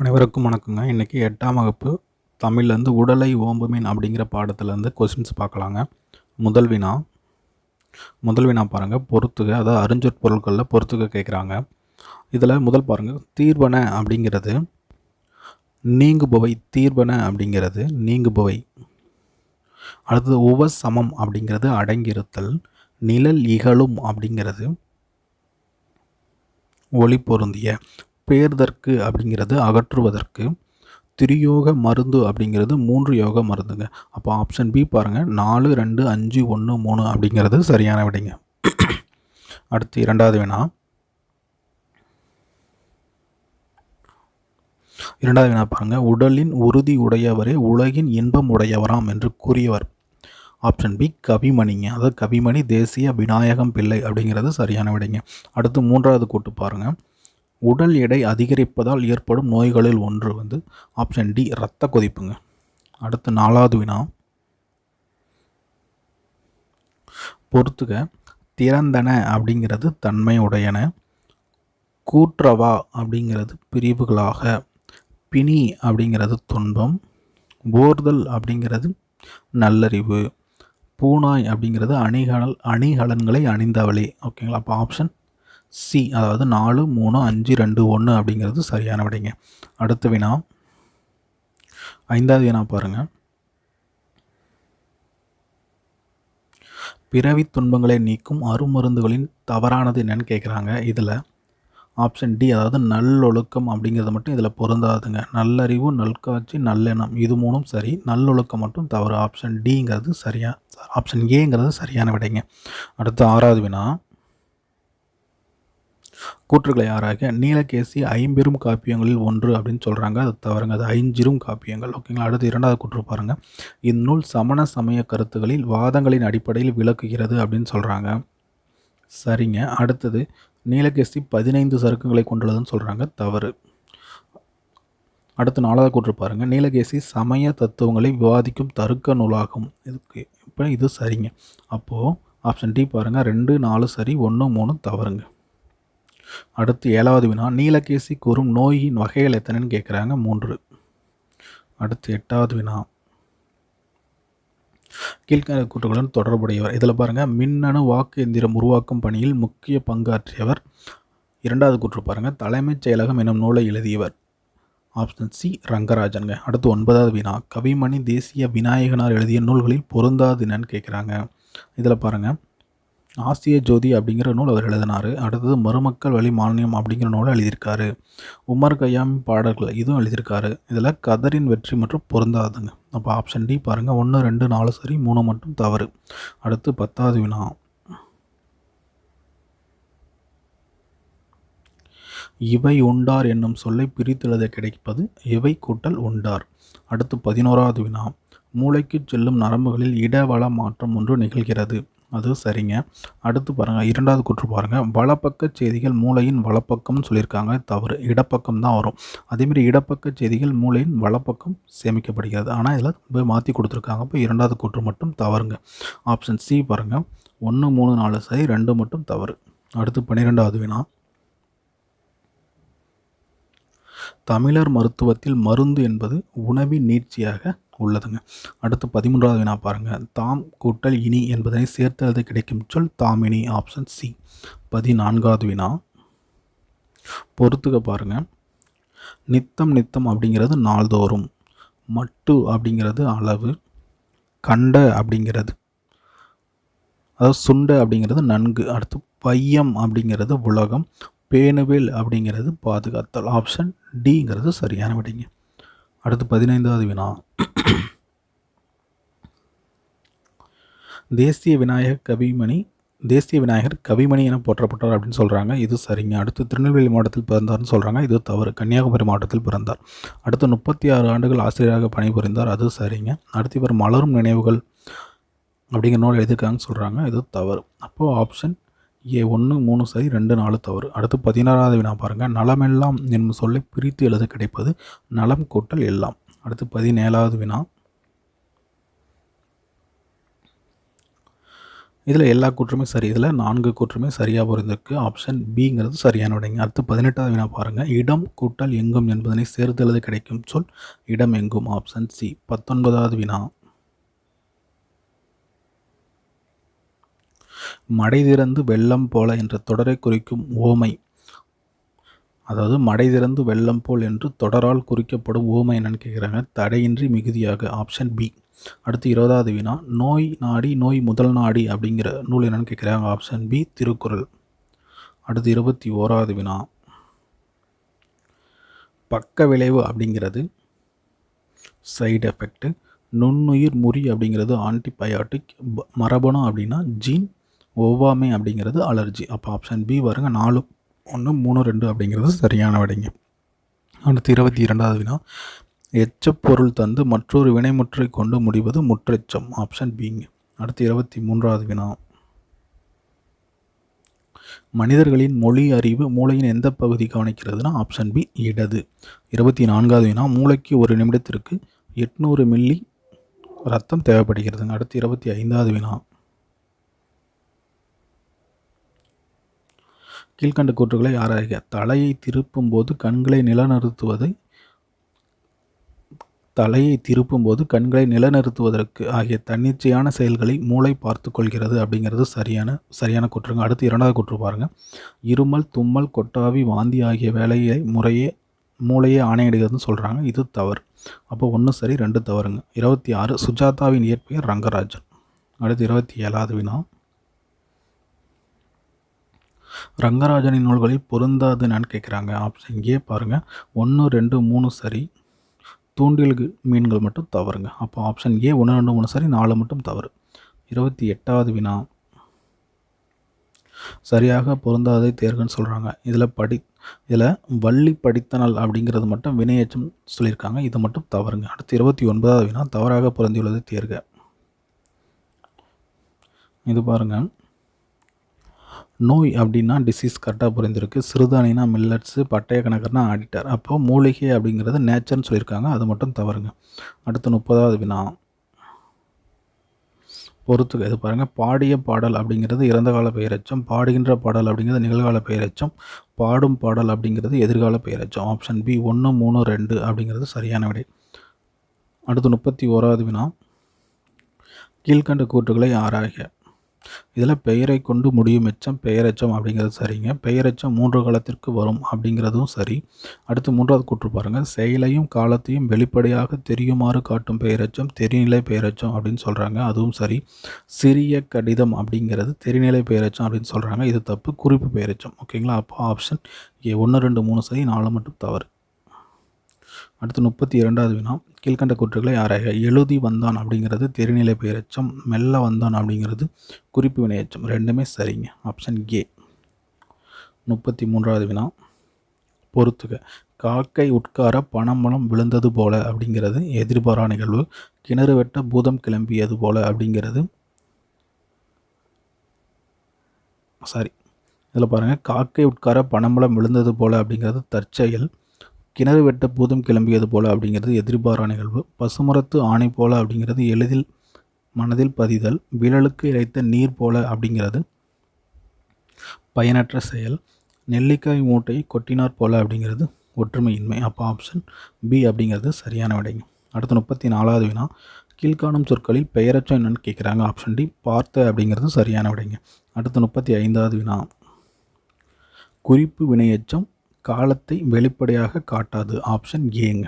அனைவருக்கும் வணக்கங்க. இன்றைக்கி எட்டாம் வகுப்பு தமிழ்லேருந்து உடலை ஓம்புமீன் அப்படிங்கிற பாடத்துலேருந்து கொஸ்டின்ஸ் பார்க்கலாங்க. முதல் வினா. முதல் வினா பாருங்கள் பொறுத்துக. அதாவது அறிஞ்சொற் பொருட்களில் பொறுத்துக கேட்குறாங்க இதில் முதல் பாருங்கள் தீர்வன அப்படிங்கிறது நீங்குபவை தீர்வன அப்படிங்கிறது நீங்குபவை. அடுத்தது உவசமம் அப்படிங்கிறது அடங்கியிருத்தல் நிழல் இகழும் அப்படிங்கிறது ஒளி பொருந்திய பேர்தற்கு அப்படிங்கிறது அகற்றுவதற்கு திரியோக மருந்து அப்படிங்கிறது மூன்று யோக மருந்துங்க. அப்போ ஆப்ஷன் பி பாருங்கள் நாலு ரெண்டு அஞ்சு ஒன்று மூணு அப்படிங்கிறது சரியான விடைங்க. அடுத்து இரண்டாவது வினா. இரண்டாவது வினா பாருங்கள் உடலின் உறுதி உடையவரே உலகின் இன்பம் உடையவராம் என்று கூறியவர். ஆப்ஷன் பி கவிமணிங்க அதாவது கவிமணி தேசிய விநாயகம் பிள்ளை அப்படிங்கிறது சரியான விடைங்க. அடுத்து மூன்றாவது கூட்டு பாருங்கள் உடல் எடை அதிகரிப்பதால் ஏற்படும் நோய்களில் ஒன்று வந்து ஆப்ஷன் டி இரத்த கொதிப்புங்க. அடுத்து நாலாவது வினா. பொறுத்துக திறந்தன அப்படிங்கிறது தன்மையுடையன. கூற்றவா அப்படிங்கிறது பிரிவுகளாக. பிணி அப்படிங்கிறது துன்பம். போர்தல் அப்படிங்கிறது நல்லறிவு. பூனாய் அப்படிங்கிறது அணிகலன் அணிகலன்களை அணிந்தவளே. ஓகேங்களா? அப்போ ஆப்ஷன் சி அதாவது நாலு மூணு அஞ்சு ரெண்டு ஒன்று அப்படிங்கிறது சரியான விடைங்க அடுத்த வினா ஐந்தாவது வினா பாருங்கள் பிறவி துன்பங்களை நீக்கும் அருமருந்துகளின் தவறானது என்னன்னு கேட்குறாங்க இதில் ஆப்ஷன் டி அதாவது நல்லொழுக்கம் அப்படிங்கிறது மட்டும் இதில் பொருந்தாதுங்க. நல்லறிவு நல்காட்சி நல்லெண்ணம் இது மூணும் சரி. நல்லொழுக்கம் மட்டும் தவறு. ஆப்ஷன் டிங்கிறது சரியா ஆப்ஷன் ஏங்கிறது சரியான விடைங்க. அடுத்து ஆறாவது வினா கூற்றுகளை ஆராய்க. நீலகேசி ஐம்பெரும் காப்பியங்களில் ஒன்று அப்படின்னு சொல்கிறாங்க அது தவறுங்க. அது ஐஞ்சிரும் காப்பியங்கள். ஓகேங்களா? அடுத்து இரண்டாவது கூற்று பாருங்கள் இந்நூல் சமண சமய கருத்துக்களில் வாதங்களின் அடிப்படையில் விளக்குகிறது அப்படின்னு சொல்கிறாங்க சரிங்க. அடுத்தது நீலகேசி பதினைந்து சருக்குகளை கொண்டுள்ளதுன்னு சொல்கிறாங்க தவறு. அடுத்து நாலாவது கூற்று பாருங்கள் நீலகேசி சமய தத்துவங்களை விவாதிக்கும் தருக்க நூலாகும். இதுக்கு இப்போ இது சரிங்க. அப்போது ஆப்ஷன் டி பாருங்கள் ரெண்டு நாலு சரி ஒன்று மூணு தவறுங்க. அடுத்து ஏழாவது வினா நீலகேசி கூறும் நோயின் வகைகள் எத்தனைன்னு கேட்குறாங்க மூன்று. அடுத்து எட்டாவது வினா கீழ்கணக்கு கூற்றுகளுடன் தொடர்புடையவர். இதில் பாருங்கள் மின்னணு வாக்கு எந்திரம் உருவாக்கும் பணியில் முக்கிய பங்காற்றியவர். இரண்டாவது கூற்று பாருங்கள் தலைமைச் செயலகம் எனும் நூலை எழுதியவர். ஆப்ஷன் சி ரங்கராஜனுங்க. அடுத்து ஒன்பதாவது வினா கவிமணி தேசிய விநாயகனார் எழுதிய நூல்களில் பொருந்தாது என்னன்னு கேட்குறாங்க இதில் பாருங்கள் ஆசிய ஜோதி அப்படிங்கிற நூல் அவர் எழுதினார். அடுத்தது மருமக்கள் வழி மானியம் அப்படிங்கிற நூலை எழுதியிருக்காரு. உமர் கயாம் பாடல்கள் இதுவும் எழுதியிருக்காரு. இதில் கதரின் வெற்றி மற்றும் பொருந்தாதுங்க. அப்போ ஆப்ஷன் டி பாருங்கள் ஒன்று ரெண்டு நாலு சரி மூணு மட்டும் தவறு. அடுத்து பத்தாவது வினா. இவை உண்டார் என்னும் சொல்லை பிரித்தெழுத கிடைப்பது இவை கூட்டல் உண்டார். அடுத்து பதினோராவது வினா. மூளைக்கு செல்லும் நரம்புகளில் இடவள மாற்றம் ஒன்று நிகழ்கிறது. அது சரிங்க. அடுத்து பாருங்கள் இரண்டாவது குற்று பாருங்கள் வலப்பக்க செய்திகள் மூளையின் வலப்பக்கம்னு சொல்லியிருக்காங்க. தவறு. இடப்பக்கம் தான் வரும். அதேமாரி இடப்பக்க செய்திகள் மூளையின் வலப்பக்கம் சேமிக்கப்படுகிறது. ஆனால் இதில் போய் மாற்றி கொடுத்துருக்காங்க. இப்போ இரண்டாவது கூற்று மட்டும் தவறுங்க. ஆப்ஷன் சி பாருங்கள் ஒன்று மூணு நாலு சரி ரெண்டு மட்டும் தவறு. அடுத்து பன்னிரெண்டாவது வினா. தமிழர் மருத்துவத்தில் மருந்து என்பது உணவின் நீட்சியாக உள்ளதுங்க. அடுத்து பதிமூன்றாவது வினா பாருங்கள் தாம் கூட்டல் இனி என்பதனை சேர்த்தது கிடைக்கும் சொல் தாமினி ஆப்ஷன் சி பதினான்காவது வினா. பொறுத்துக்க பாருங்கள் நித்தம் நித்தம் அப்படிங்கிறது நாள்தோறும். மட்டு அப்படிங்கிறது அளவு. கண்ட அப்படிங்கிறது. அதாவது சுண்ட அப்படிங்கிறது நன்கு. அடுத்து பையம் அப்படிங்கிறது உலகம். பேணுவேல் அப்படிங்கிறது பாதுகாத்தல். ஆப்ஷன் டிங்கிறது சரியான விடைங்க அடுத்து பதினைந்தாவது வினா. தேசிய விநாயகர் கவிமணி தேசிய விநாயகர் கவிமணி என போற்றப்பட்டார் அப்படின்னு சொல்கிறாங்க இது சரிங்க. அடுத்து திருநெல்வேலி மாவட்டத்தில் பிறந்தார்னு சொல்கிறாங்க இது தவறு. கன்னியாகுமரி மாவட்டத்தில் பிறந்தார். அடுத்து முப்பத்தி ஆறு ஆண்டுகள் ஆசிரியராக பணிபுரிந்தார். அது சரிங்க. அடுத்து இவர் மலரும் நினைவுகள் அப்படிங்கிற நூல் எழுதியிருக்காங்கன்னு சொல்கிறாங்க இது தவறு. அப்போது ஆப்ஷன் ஏ ஒன்று மூணு சரி ரெண்டு நாலு தவறு. அடுத்து பதினாறாவது வினா பாருங்கள் நலமெல்லாம் என்னும் சொல்லை பிரித்து எழுத கிடைப்பது நலம் கூட்டல் எல்லாம். அடுத்து பதினேழாவது வினா. இதில் எல்லா கூற்றுமே சரி. இதில் நான்கு கூற்றுமே சரியாக பொருந்திருக்கு. ஆப்ஷன் பிங்கிறது சரியான விடைங்க. அடுத்து பதினெட்டாவது வினா பாருங்கள் இடம் கூட்டல் எங்கும் என்பதனை சேர்த்தெழுத கிடைக்கும் சொல் இடம் எங்கும். Option C. பத்தொன்பதாவது வினா. மடை திறந்து வெள்ளம் போல என்ற தொடரை குறிக்கும் ஓமை. அதாவது மடை திறந்து வெள்ளம் போல் என்று தொடரால் குறிக்கப்படும் ஓமை என்னன்னு கேட்குறாங்க தடையின்றி மிகுதியாக ஆப்ஷன் பி அடுத்து இருபதாவது வினா நோய் நாடி நோய் முதல் நாடி அப்படிங்கிற நூல் என்னன்னு கேட்குறாங்க ஆப்ஷன் பி திருக்குறள். அடுத்து இருபத்தி ஓராவது வினா பக்க விளைவு அப்படிங்கிறது சைடு எஃபெக்ட் நுண்ணுயிர் முறி அப்படிங்கிறது ஆன்டிபயாட்டிக் மரபணு அப்படின்னா ஜீன் ஒவ்வாமை அப்படிங்கிறது அலர்ஜி. அப்போ ஆப்ஷன் பி வருங்க நாலு ஒன்று மூணு ரெண்டு அப்படிங்கிறது சரியான விடைங்க. அடுத்து இருபத்தி இரண்டாவது வினா. எச்சப்பொருள் தந்து மற்றொரு வினைமுற்றை கொண்டு முடிவது முற்றெச்சம். ஆப்ஷன் பிங்க அடுத்து இருபத்தி மூன்றாவது வினா. மனிதர்களின் மொழி அறிவு மூளையின் எந்த பகுதி கவனிக்கிறதுனா ஆப்ஷன் பி இடது. இருபத்தி நான்காவது வினா. மூளைக்கு ஒரு நிமிடத்திற்கு எட்நூறு மில்லி ரத்தம் தேவைப்படுகிறதுங்க. அடுத்து இருபத்தி ஐந்தாவது வினா. கீழ்கண்ட கூற்றுகளை ஆராய்க. தலையை திருப்பும் போது கண்களை நிலநிறுத்துவதை தலையை திருப்பும்போது கண்களை நிலநிறுத்துவதற்கு ஆகிய தன்னிச்சையான செயல்களை மூளை பார்த்து கொள்கிறது அப்படிங்கிறது சரியான சரியான குற்றங்க. அடுத்து இரண்டாவது குற்று பாருங்கள் இருமல் தும்மல் கொட்டாவி வாந்தி ஆகிய வேலையை முறையே மூளையே ஆணையிடுகிறதுன்னு சொல்கிறாங்க இது தவறு. அப்போ ஒன்று சரி ரெண்டு தவறுங்க. இருபத்தி ஆறு சுஜாதாவின் இயற்பெயர் ரங்கராஜன். அடுத்து இருபத்தி ஏழாவது வினா. ரங்கராஜனின் நூல்களில் பொருந்தாது நான் கேட்குறாங்க ஆப்ஷன் ஏ பாருங்கள் ஒன்று ரெண்டு மூணு சரி. தூண்டில் மீன்கள் மட்டும் தவறுங்க. அப்போ ஆப்ஷன் ஏ ஒன்று ரெண்டு மூணு சரி நாலு மட்டும் தவறு. இருபத்தி எட்டாவது வினா. சரியாக பொருந்தாதை தேர்கன்னு சொல்கிறாங்க இதில் படி இதில் வள்ளி படித்தனல் அப்படிங்கிறது மட்டும் வினையச்சம் சொல்லியிருக்காங்க. இது மட்டும் தவறுங்க. அடுத்து இருபத்தி ஒன்பதாவது வினா. தவறாக பொருந்தியுள்ளது தேர்க. இது பாருங்கள் நோய் அப்படின்னா டிசீஸ் கரெக்டாக புரிஞ்சிருக்கு. சிறுதானினா மில்லட்ஸு பட்டய கணக்கர்னா ஆடிட்டர் அப்போது மூலிகை அப்படிங்கிறது நேச்சர்னு சொல்லியிருக்காங்க. அது மட்டும் தவறுங்க. அடுத்து முப்பதாவது வினா. பொறுத்துக்க இது பாருங்கள் பாடிய பாடல் அப்படிங்கிறது இறந்த கால பெயரச்சம் பாடுகின்ற பாடல் அப்படிங்கிறது நிகழ்கால பெயரச்சம் பாடும் பாடல் அப்படிங்கிறது எதிர்கால பெயரச்சம் ஆப்ஷன் பி ஒன்று மூணு ரெண்டு அப்படிங்கிறது சரியான விடை. அடுத்து முப்பத்தி ஓராவது வினா. கீழ்கண்ட கூற்றுகளை ஆராய்க. இதில் பெயரை கொண்டு முடியும் எச்சம் பெயரெச்சம் அப்படிங்கிறது சரிங்க. பெயரெச்சம் மூன்று காலத்திற்கு வரும் அப்படிங்கிறதும் சரி. அடுத்து மூன்றாவது கூற்று பாருங்கள் செயலையும் காலத்தையும் வெளிப்படையாக தெரியுமாறு காட்டும் பெயரெச்சம் தெரிநிலை பெயரெச்சம் அப்படின்னு சொல்கிறாங்க அதுவும் சரி. சிறிய கடிதம் அப்படிங்கிறது தெரிநிலை பெயரெச்சம் அப்படின்னு சொல்கிறாங்க இது தப்பு. குறிப்பு பெயரெச்சம். ஓகேங்களா? அப்போ ஆப்ஷன் ஏ ஒன்று ரெண்டு மூணு சரி. நாலு மட்டும் தவறு. அடுத்து முப்பத்தி இரண்டாவது வினா. கீழ்கண்ட கூற்றுகளை ஆராய. எழுதி வந்தான் அப்படிங்கிறது தெரிநிலை பெயரச்சம் மெல்ல வந்தான் அப்படிங்கிறது குறிப்பு வினையச்சம். ரெண்டுமே சரிங்க. Option A. முப்பத்தி மூன்றாவது வினா. பொறுத்துக. காக்கை உட்கார பணமலம் விழுந்தது போல அப்படிங்கிறது எதிர்பாரா நிகழ்வு. கிணறு வெட்ட பூதம் கிளம்பியது போல அப்படிங்கிறது. சாரி. இதில் பாருங்கள் காக்கை உட்கார பணமலம் விழுந்தது போல அப்படிங்கிறது தற்செயல். கிணறு வெட்ட பூதம் கிளம்பியது போல அப்படிங்கிறது எதிர்பாரா நிகழ்வு. பசுமரத்து ஆணை போல அப்படிங்கிறது எளிதில் மனதில் பதிதல் விரலுக்கு இறைத்த நீர் போல அப்படிங்கிறது பயனற்ற செயல். நெல்லிக்காய் மூட்டை கொட்டினார் போல அப்படிங்கிறது ஒற்றுமையின்மை. அப்போ ஆப்ஷன் பி அப்படிங்கிறது சரியான விடைங்க. அடுத்து முப்பத்தி நாலாவது வினா. கீழ்காணும் சொற்களில் பெயரச்சம் என்னன்னு கேட்குறாங்க ஆப்ஷன் டி பார்த்த அப்படிங்கிறது சரியான விடைங்க. அடுத்து முப்பத்தி ஐந்தாவது வினா. குறிப்பு வினையச்சம் காலத்தை வெளிப்படையாக காட்டாது. ஆப்ஷன் ஏங்க.